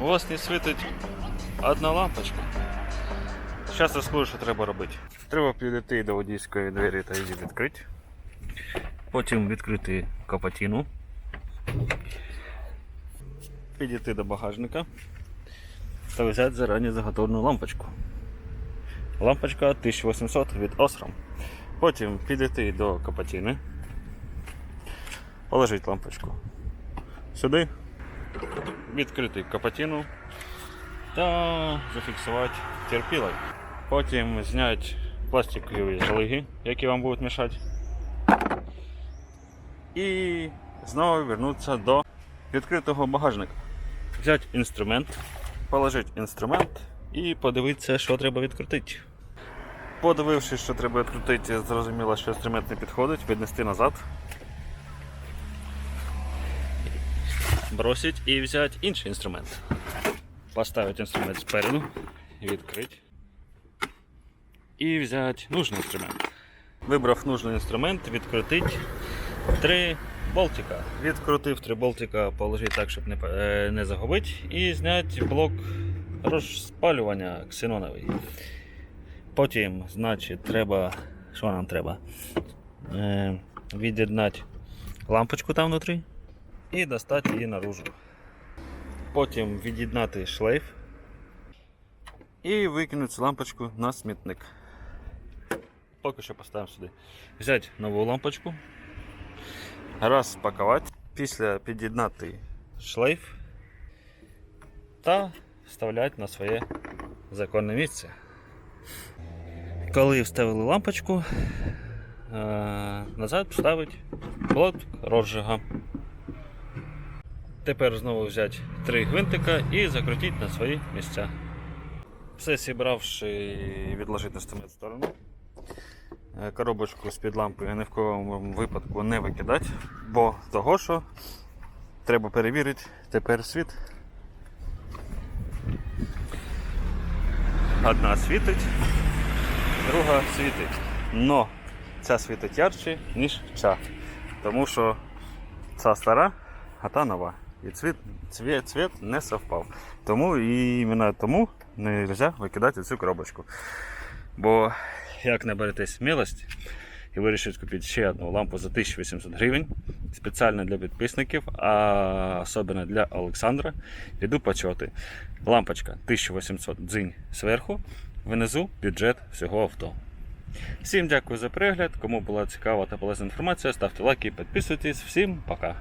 у вас не світить одна лампочка. Зараз розкажу, що треба робити. Треба підійти до водійської двері та її відкрити. Потім відкрити капотіну. Підійти до багажника та взяти зарані заготовлену лампочку. Лампочка 1800 від Osram. Потім підійти до капотіни. Положити лампочку сюди, відкрити капотіну та зафіксувати терпілою. Потім зняти пластикові залиги, які вам будуть мішати. І знову вернутися до відкритого багажника. Взяти інструмент, положити інструмент і подивитися, що треба відкрутити. Подивившись, що треба відкрутити, зрозуміло, що інструмент не підходить, віднести назад. Бросить і взяти інший інструмент. Поставити інструмент спереду, відкрити. І взяти нужний інструмент. Вибрав нужний інструмент, відкрутити три болтика. Відкрутив три болтика, положити так, щоб не, е, не загубити. І зняти блок розпалювання ксеноновий. Потім, значить, треба. Що нам треба? Е, від'єднати лампочку там внутрі і достати її наружу. Потім від'єднати шлейф і викинути лампочку на смітник. Поки що поставимо сюди. Взяти нову лампочку, розпакувати, після під'єднати шлейф та вставляти на своє законне місце. Коли вставили лампочку, е, назад вставити блок розжига. Тепер знову взяти три гвинтика і закрутити на свої місця. Все зібравши відложити інструмент в сторону. Е, Коробочку з-під лампи ні в якому випадку не викидати, бо того, що треба перевірити тепер світ. Одна світить, друга світить. Но ця світить ярче, ніж ця. Тому що ця стара, а та нова. І цвіт, цвіт, цвіт не совпав. Тому і іменно тому не можна викидати цю коробочку. Бо як наберете смілості і вирішите купити ще одну лампу за 1800 гривень, спеціально для підписників, а особливо для Олександра, піду почоти. Лампочка 1800 дзинь зверху, внизу бюджет всього авто. Всім дякую за перегляд. Кому була цікава та полезна інформація, ставте лайки, підписуйтесь. Всім пока.